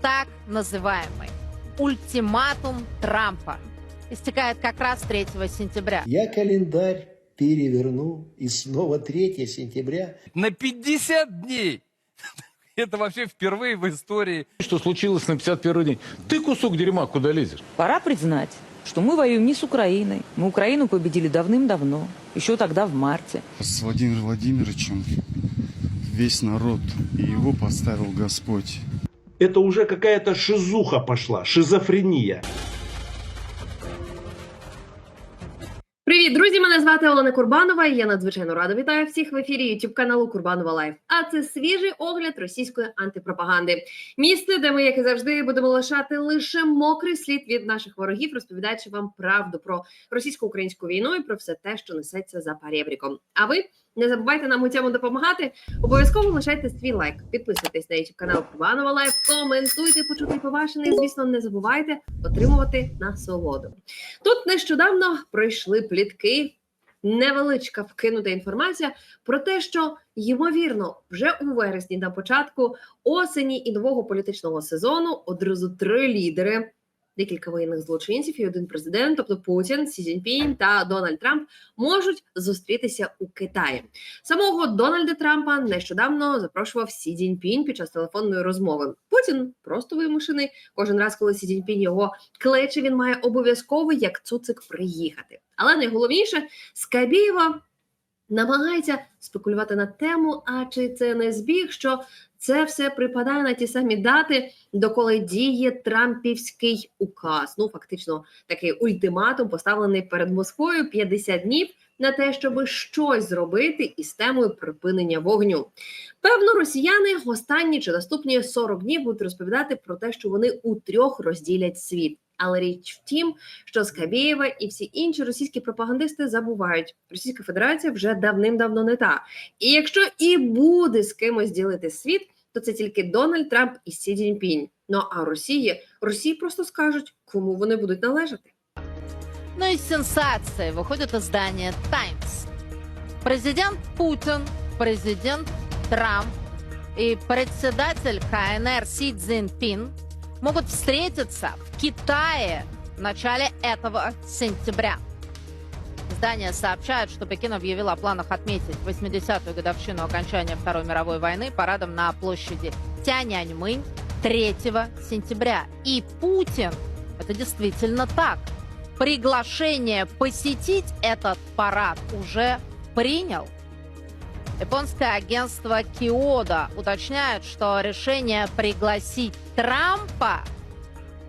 так называемый ультиматум Трампа истекает как раз 3 сентября. Я календарь переверну, и снова 3 сентября. на 50 дней. Это вообще впервые в истории. Что случилось на 51 день? Ты кусок дерьма, куда лезешь? Пора признать, что мы воюем не с Украиной. Мы Украину победили давным-давно, еще тогда в марте. С Владимиром Владимировичем весь народ, и его поставил Господь. Это уже какая-то шизуха пошла, шизофрения. Привіт, друзі! Мене звати Олена Курбанова. і Я надзвичайно рада вітаю всіх в ефірі youtube каналу Курбанова Лайф. А це свіжий огляд російської антипропаганди. Місце, де ми, як і завжди, будемо лишати лише мокрий слід від наших ворогів, розповідаючи вам правду про російсько-українську війну і про все те, що несеться за парєбріком. А ви не забувайте нам у цьому допомагати. Обов'язково лишайте свій лайк, підписуйтесь на youtube канал Курбанова Лайф, коментуйте, почутий побачений. Звісно, не забувайте отримувати насолоду. Тут нещодавно пройшли плітки. Невеличка вкинута інформація про те, що ймовірно, вже у вересні на початку осені і нового політичного сезону одразу три лідери, декілька воєнних злочинців і один президент, тобто Путін, Сі Цзіньпінь та Дональд Трамп, можуть зустрітися у Китаї. Самого Дональда Трампа нещодавно запрошував Сі Цзіньпінь під час телефонної розмови. Путін просто вимушений. Кожен раз, коли Сі Цзіньпінь його кличе, він має обов'язково як цуцик приїхати. Але найголовніше, Скабєєва намагається спекулювати на тему, а чи це не збіг, що це все припадає на ті самі дати, доколи діє Трампівський указ. Ну, фактично, такий ультиматум поставлений перед Москвою 50 днів на те, щоб щось зробити із темою припинення вогню. Певно, росіяни останні чи наступні 40 днів будуть розповідати про те, що вони у трьох розділять світ. Але річ в тім, що Скабєєва і всі інші російські пропагандисти забувають, Російська Федерація вже давним-давно не та. І якщо і буде з кимось ділити світ, то це тільки Дональд Трамп і Сі Цзіньпінь. Ну а Росії Росії просто скажуть, кому вони будуть належати. Ну и сенсация выходит издание «Таймс». Президент Путин, президент Трамп и председатель КНР Си Цзиньпин могут встретиться в Китае в начале этого сентября. Издание сообщает, что Пекин объявил о планах отметить 80-ю годовщину окончания Второй мировой войны парадом на площади Тяньаньмынь 3 сентября. И Путин, это действительно так, приглашение посетить этот парад уже принял. Японское агентство Киода уточняет, что решение пригласить Трампа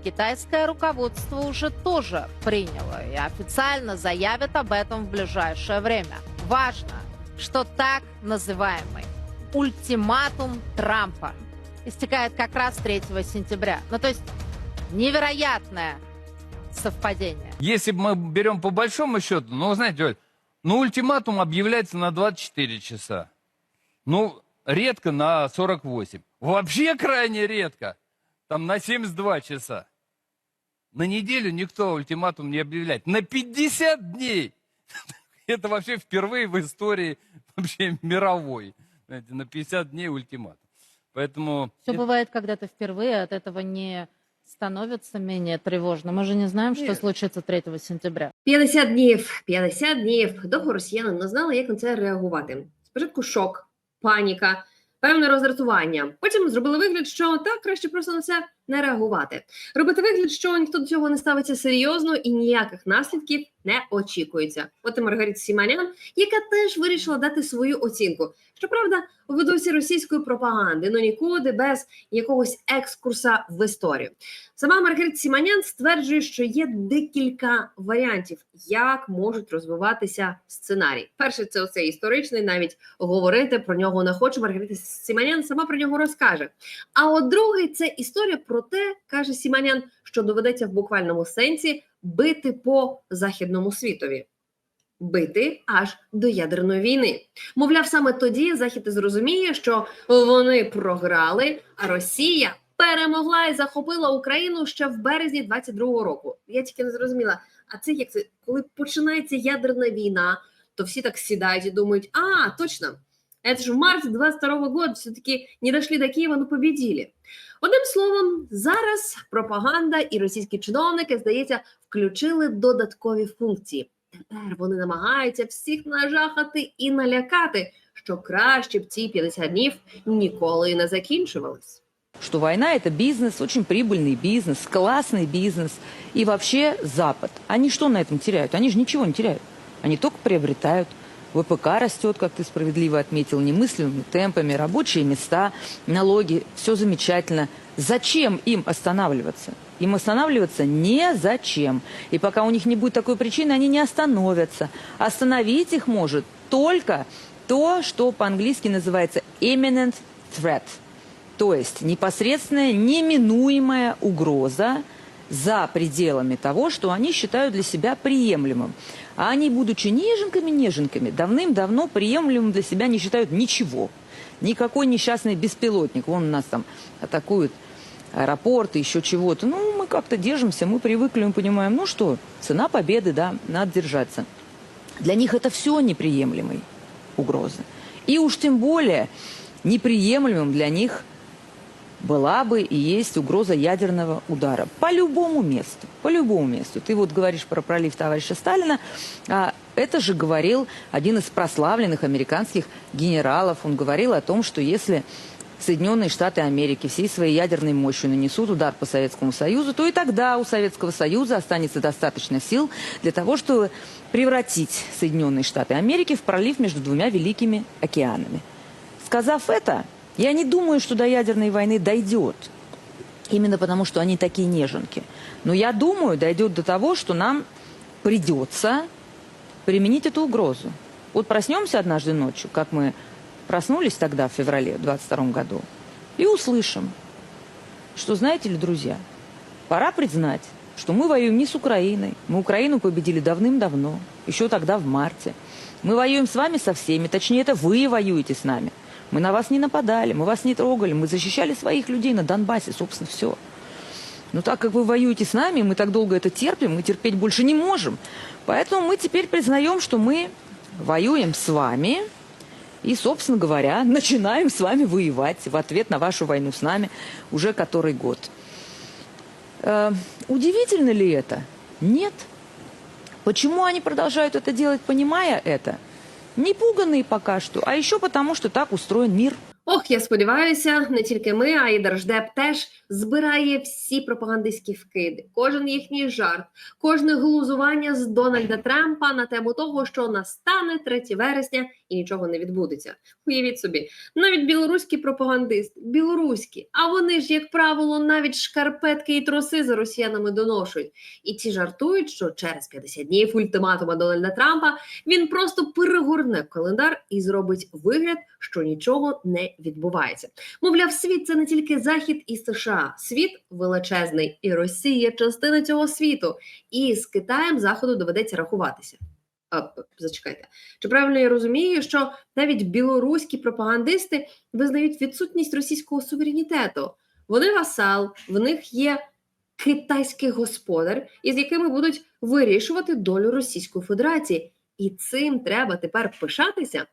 китайское руководство уже тоже приняло и официально заявит об этом в ближайшее время. Важно, что так называемый ультиматум Трампа истекает как раз 3 сентября. Ну, то есть невероятное совпадение. Если мы берем по большому счету, ну, знаете, Оль, ну, ультиматум объявляется на 24 часа. Ну, редко на 48. Вообще крайне редко. Там на 72 часа. На неделю никто ультиматум не объявляет. На 50 дней. Это вообще впервые в истории вообще мировой. Знаете, на 50 дней ультиматум. Поэтому... Все бывает когда-то впервые, от этого не становится менее тревожно. Мы же не знаем, что Нет. случится 3 сентября. 50 днів, 50 днів. Довго росіяни не знали, як на це реагувати. Спочатку шок, паніка, певне роздратування. Потім зробили вигляд, що так краще просто на це не реагувати. Робити вигляд, що ніхто до цього не ставиться серйозно і ніяких наслідків не очікується. От і Маргарита Сіманян, яка теж вирішила дати свою оцінку. Щоправда, у дусі російської пропаганди, ну нікуди без якогось екскурса в історію. Сама Маргарита Сіманян стверджує, що є декілька варіантів, як можуть розвиватися сценарій. Перший це оцей історичний, навіть говорити про нього не хочу. Маргарита Сіманян сама про нього розкаже. А от другий це історія про те, каже Сіманян, що доведеться в буквальному сенсі бити по західному світові. Бити аж до ядерної війни. Мовляв, саме тоді Захід і зрозуміє, що вони програли, а Росія перемогла і захопила Україну ще в березні 22-го року. Я тільки не зрозуміла. А це як це, коли починається ядерна війна, то всі так сідають і думають: а точно, Это же в марте 22 года все-таки не дошли до Києва, но победили. Одним словом, зараз пропаганда і російські чиновники, здається, включили додаткові функції. Тепер вони намагаються всіх нажахати і налякати, що краще б ці 50 днів ніколи не закінчувались. Что война – это бизнес, очень прибыльный бизнес, классный бизнес. И вообще Запад. Они что на этом теряют? Они же ничего не теряют. Они только приобретают. ВПК растет, как ты справедливо отметил, немыслимыми темпами, рабочие места, налоги, все замечательно. Зачем им останавливаться? Им останавливаться незачем. И пока у них не будет такой причины, они не остановятся. Остановить их может только то, что по-английски называется imminent threat. То есть непосредственная, неминуемая угроза за пределами того, что они считают для себя приемлемым. А они, будучи неженками-неженками, давным-давно приемлемым для себя не считают ничего. Никакой несчастный беспилотник. Вон нас там атакуют аэропорты, еще чего-то. Ну, мы как-то держимся, мы привыкли, мы понимаем, ну что, цена победы, да, надо держаться. Для них это все неприемлемые угрозы. И уж тем более неприемлемым для них была бы и есть угроза ядерного удара. По любому месту. По любому месту. Ты вот говоришь про пролив товарища Сталина. А это же говорил один из прославленных американских генералов. Он говорил о том, что если Соединенные Штаты Америки всей своей ядерной мощью нанесут удар по Советскому Союзу, то и тогда у Советского Союза останется достаточно сил для того, чтобы превратить Соединенные Штаты Америки в пролив между двумя великими океанами. Сказав это, я не думаю, что до ядерной войны дойдет. Именно потому, что они такие неженки. Но я думаю, дойдет до того, что нам придется применить эту угрозу. Вот проснемся однажды ночью, как мы проснулись тогда, в феврале 22 году, и услышим, что, знаете ли, друзья, пора признать, что мы воюем не с Украиной. Мы Украину победили давным-давно, еще тогда в марте. Мы воюем с вами со всеми, точнее, это вы воюете с нами. Мы на вас не нападали, мы вас не трогали, мы защищали своих людей на Донбассе, собственно, все. Но так как вы воюете с нами, мы так долго это терпим, мы терпеть больше не можем. Поэтому мы теперь признаем, что мы воюем с вами и, собственно говоря, начинаем с вами воевать в ответ на вашу войну с нами уже который год. Э, удивительно ли это? Нет. Почему они продолжают это делать, понимая это? Не пуганные пока что, а еще потому, что так устроен мир. Ох, я сподіваюся, не тільки ми, а й Держдеп теж збирає всі пропагандистські вкиди, кожен їхній жарт, кожне глузування з Дональда Трампа на тему того, що настане 3 вересня і нічого не відбудеться. Уявіть собі, навіть білоруські пропагандисти, білоруські, а вони ж, як правило, навіть шкарпетки і троси за росіянами доношують. І ті жартують, що через 50 днів ультиматума Дональда Трампа він просто перегорне календар і зробить вигляд, що нічого не відбувається. Мовляв, світ це не тільки Захід і США. Світ величезний, і Росія частина цього світу. І з Китаєм Заходу доведеться рахуватися. А, зачекайте. Чи правильно я розумію, що навіть білоруські пропагандисти визнають відсутність російського суверенітету? Вони васал, в них є китайський господар, із якими будуть вирішувати долю Російської Федерації. І цим треба тепер пишатися.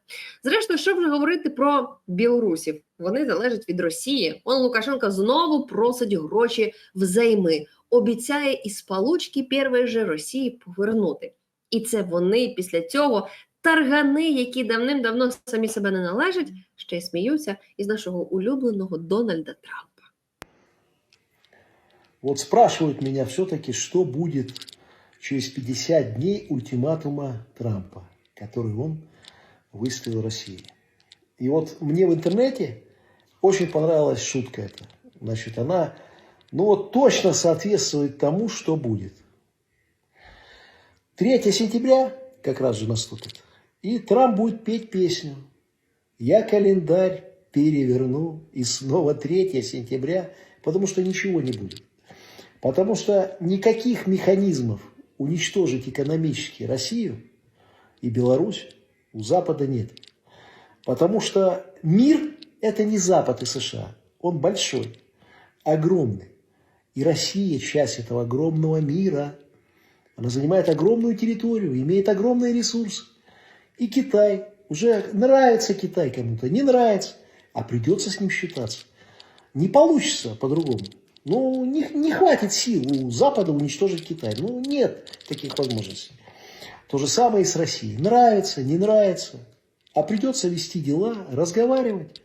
Зрештою, що вже говорити про білорусів? Вони залежать від Росії. Он Лукашенко знову просить гроші взайми, обіцяє із Палучки першої же Росії повернути. І це вони після цього таргани, які давним-давно самі себе не належать, ще й сміються із нашого улюбленого Дональда Трампа. Вот спрашивают меня все-таки, что будет через 50 дней ультиматума Трампа, который он выставил России. И вот мне в интернете очень понравилась шутка эта. Значит, она, ну вот точно соответствует тому, что будет. 3 сентября как раз же наступит. И Трамп будет петь песню. Я календарь переверну, и снова 3 сентября, потому что ничего не будет. Потому что никаких механизмов уничтожить экономически Россию и Беларусь у Запада нет. Потому что мир – это не Запад и США. Он большой, огромный. И Россия – часть этого огромного мира. Она занимает огромную территорию, имеет огромные ресурсы. И Китай Уже нравится Китай кому-то, не нравится, а придется с ним считаться. Не получится по-другому. Ну, не, не хватит сил у Запада уничтожить Китай. Ну, нет таких возможностей. То же самое и с Россией. Нравится, не нравится. А придется вести дела, разговаривать,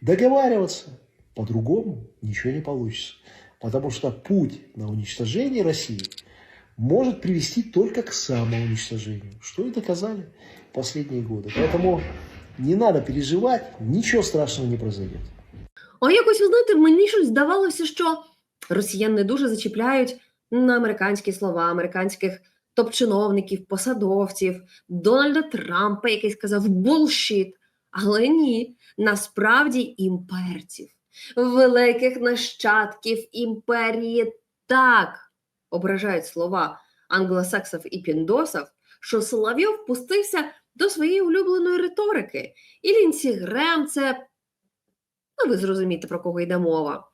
договариваться. По-другому ничего не получится. Потому что путь на уничтожение России может привести только к самоуничтожению, что и доказали последние годы. Поэтому не надо переживать, ничего страшного не произойдет. А якось, ви знаєте, мені щось здавалося, що росіян не дуже зачіпляють на американські слова, американських топ-чиновників, посадовців, Дональда Трампа, який сказав булшіт. Але ні, насправді імперців, великих нащадків імперії так ображають слова англосаксів і піндосів, що Соловйов пустився до своєї улюбленої риторики. І Лінсі Грем це Ну, ви зрозумієте, про кого йде мова.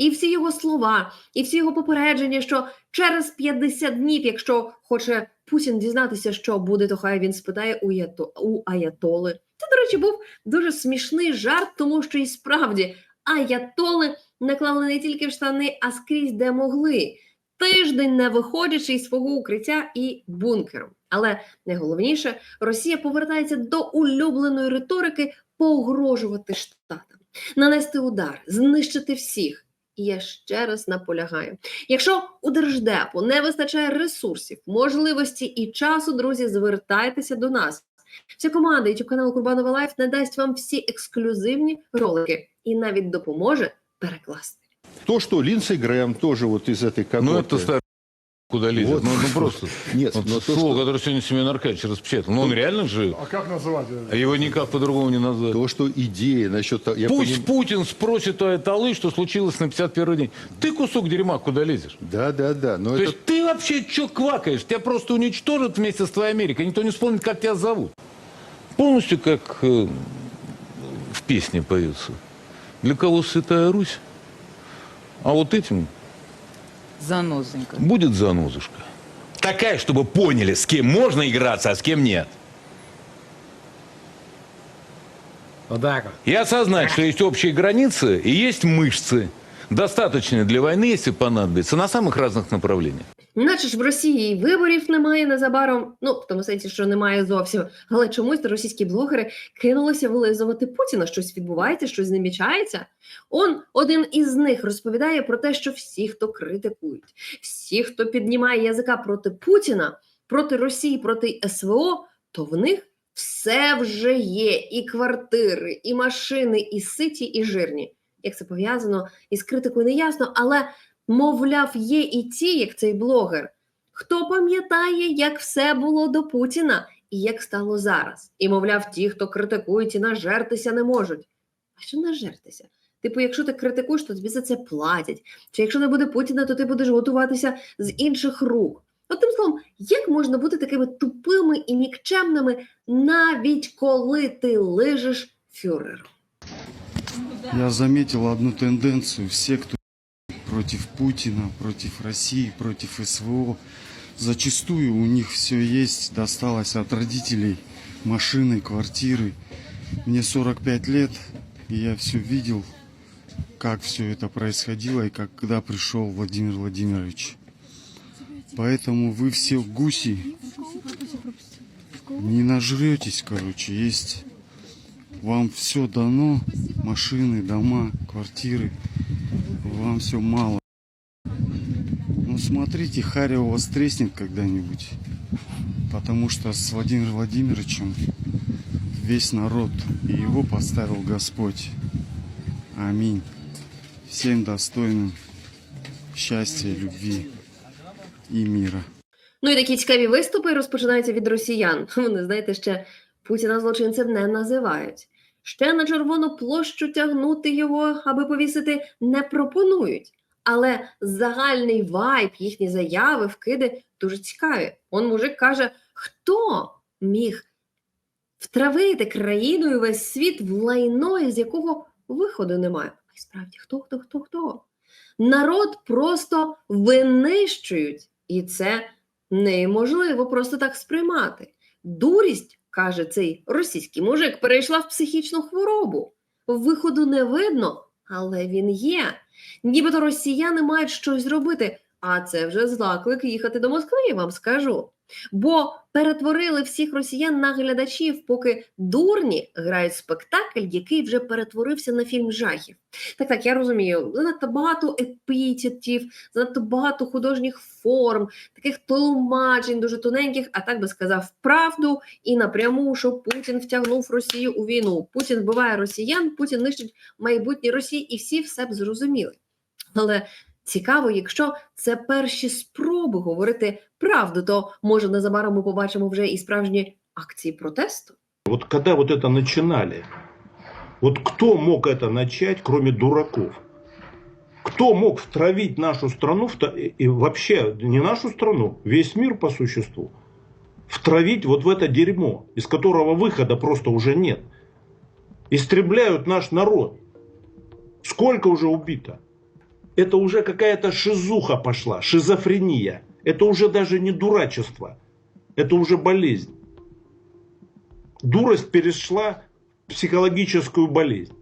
І всі його слова, і всі його попередження, що через 50 днів, якщо хоче Путін дізнатися, що буде, то хай він спитає у, Ято, у Аятоли. Це, до речі, був дуже смішний жарт, тому що і справді Аятоли наклали не тільки в штани, а скрізь де могли. Тиждень не виходячи із свого укриття і бункеру. Але найголовніше, Росія повертається до улюбленої риторики погрожувати штатам нанести удар, знищити всіх. І я ще раз наполягаю: якщо у держдепу не вистачає ресурсів, можливості і часу, друзі, звертайтеся до нас. Вся команда youtube каналу Курбанова Лайф надасть вам всі ексклюзивні ролики і навіть допоможе перекласти. То, что Линдсей Грэм тоже вот из этой когорты. Ну, это старый куда лезет. Вот. Ну, ну, просто. Нет, Вот но то, слово, что, которое сегодня Семен Аркадьевич распечатал. Ну, он реально же... А как называть? А его никак по-другому не назвать. то, что идея насчет того... Я Пусть поним- Путин спросит у Айталы, что случилось на 51-й день. Ты кусок дерьма куда лезешь? Да, да, да. Но То это... есть ты вообще что квакаешь? Тебя просто уничтожат вместе с твоей Америкой. Никто не вспомнит, как тебя зовут. Полностью как э, в песне поется. Для кого Святая Русь? А вот этим Занозонька. будет занозушка. Такая, чтобы поняли, с кем можно играться, а с кем нет. И осознать, что есть общие границы и есть мышцы, достаточные для войны, если понадобится, на самых разных направлениях. Наче ж в Росії і виборів немає незабаром, ну в тому сенсі, що немає зовсім. Але чомусь російські блогери кинулися вилизувати Путіна. Щось відбувається, щось намічається. Он один із них розповідає про те, що всі, хто критикують, всі, хто піднімає язика проти Путіна, проти Росії, проти СВО, то в них все вже є: і квартири, і машини, і ситі, і жирні. Як це пов'язано із критикою, не ясно, але мовляв, є і ті, як цей блогер, хто пам'ятає, як все було до Путіна і як стало зараз. І мовляв, ті, хто критикують і нажертися не можуть. А що нажертися? Типу, якщо ти критикуєш, то тобі за це платять. Чи якщо не буде Путіна, то ти будеш готуватися з інших рук. Одним словом, як можна бути такими тупими і нікчемними, навіть коли ти лижеш фюреру? Я заметил одну тенденцию. Все, кто против Путина, против России, против СВО, зачастую у них все есть, досталось от родителей, машины, квартиры. Мне 45 лет, и я все видел, как все это происходило и как, когда пришел Владимир Владимирович. Поэтому вы все гуси. Не нажретесь, короче, есть. Вам все дано, машины, дома, квартиры, вам все мало. Ну смотрите, Харя у вас треснет когда-нибудь, потому что с Владимиром Владимировичем весь народ, и его поставил Господь. Аминь. Всем достойным счастья, любви и мира. Ну і такі цікаві виступи розпочинаються від росіян. Вони, знаєте, ще Путіна злочинцем не називають. Ще на Червону площу тягнути його, аби повісити, не пропонують. Але загальний вайб, їхні заяви, вкиди дуже цікаві. Он мужик каже, хто міг втравити країну і весь світ в лайно, із якого виходу немає. А справді, хто, хто, хто, хто? Народ просто винищують, і це неможливо просто так сприймати. Дурість каже цей російський мужик, перейшла в психічну хворобу. Виходу не видно, але він є. Нібито росіяни мають щось зробити, а це вже заклик їхати до Москви, я вам скажу. Бо перетворили всіх росіян на глядачів, поки дурні грають спектакль, який вже перетворився на фільм жахів. Так, так, я розумію, занадто багато епітетів, занадто багато художніх форм, таких тлумачень дуже тоненьких, а так би сказав правду і напряму, що Путін втягнув Росію у війну. Путін вбиває росіян, Путін нищить майбутнє Росії, і всі все б зрозуміли. Але цікаво, якщо це перші спроби говорити правду, то може незабаром ми побачимо вже і справжні акції протесту. Вот когда вот это начинали, вот кто мог это начать, кроме дураков? Кто мог втравить нашу страну, в та- и и вообще не нашу страну, весь мир по существу, втравить вот в это дерьмо, из которого выхода просто уже нет? Истребляют наш народ. Сколько уже убито? Это уже какая-то шизуха пошла, шизофрения. Это уже даже не дурачество, это уже болезнь. Дурость перешла в психологическую болезнь,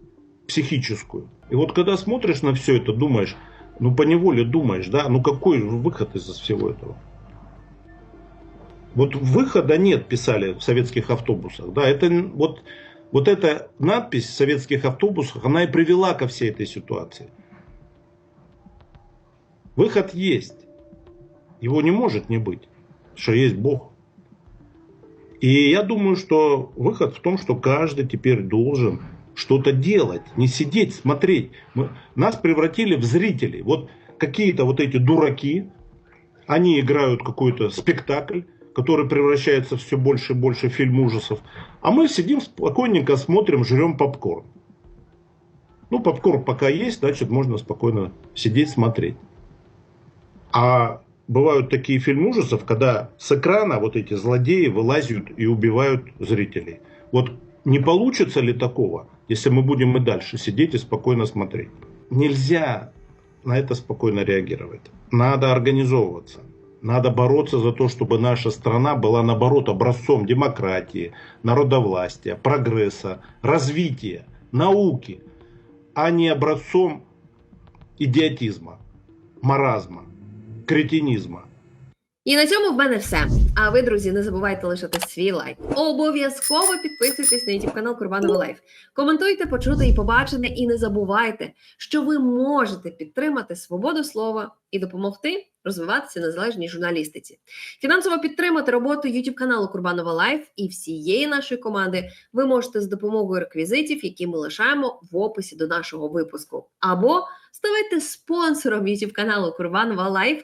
психическую. И вот когда смотришь на все это, думаешь, ну по неволе думаешь, да, ну какой выход из всего этого? Вот выхода нет, писали в советских автобусах. Да, это вот, вот эта надпись в советских автобусах, она и привела ко всей этой ситуации. Выход есть. Его не может не быть, что есть Бог. И я думаю, что выход в том, что каждый теперь должен что-то делать, не сидеть, смотреть. Мы, нас превратили в зрителей. Вот какие-то вот эти дураки, они играют какой-то спектакль, который превращается все больше и больше в фильм ужасов. А мы сидим спокойненько, смотрим, жрем попкорн. Ну, попкорн пока есть, значит, можно спокойно сидеть, смотреть. А бывают такие фильмы ужасов, когда с экрана вот эти злодеи вылазят и убивают зрителей. Вот не получится ли такого, если мы будем и дальше сидеть и спокойно смотреть? Нельзя на это спокойно реагировать. Надо организовываться. Надо бороться за то, чтобы наша страна была, наоборот, образцом демократии, народовластия, прогресса, развития, науки, а не образцом идиотизма, маразма, кретинизма. І на цьому в мене все. А ви, друзі, не забувайте лишити свій лайк. Обов'язково підписуйтесь на YouTube канал Курбанова Лайф. Коментуйте, почути і побачене, і не забувайте, що ви можете підтримати свободу слова і допомогти розвиватися незалежній журналістиці. Фінансово підтримати роботу YouTube каналу Курбанова Лайф і всієї нашої команди ви можете з допомогою реквізитів, які ми лишаємо в описі до нашого випуску, або ставайте спонсором YouTube каналу Курбанова Лайф.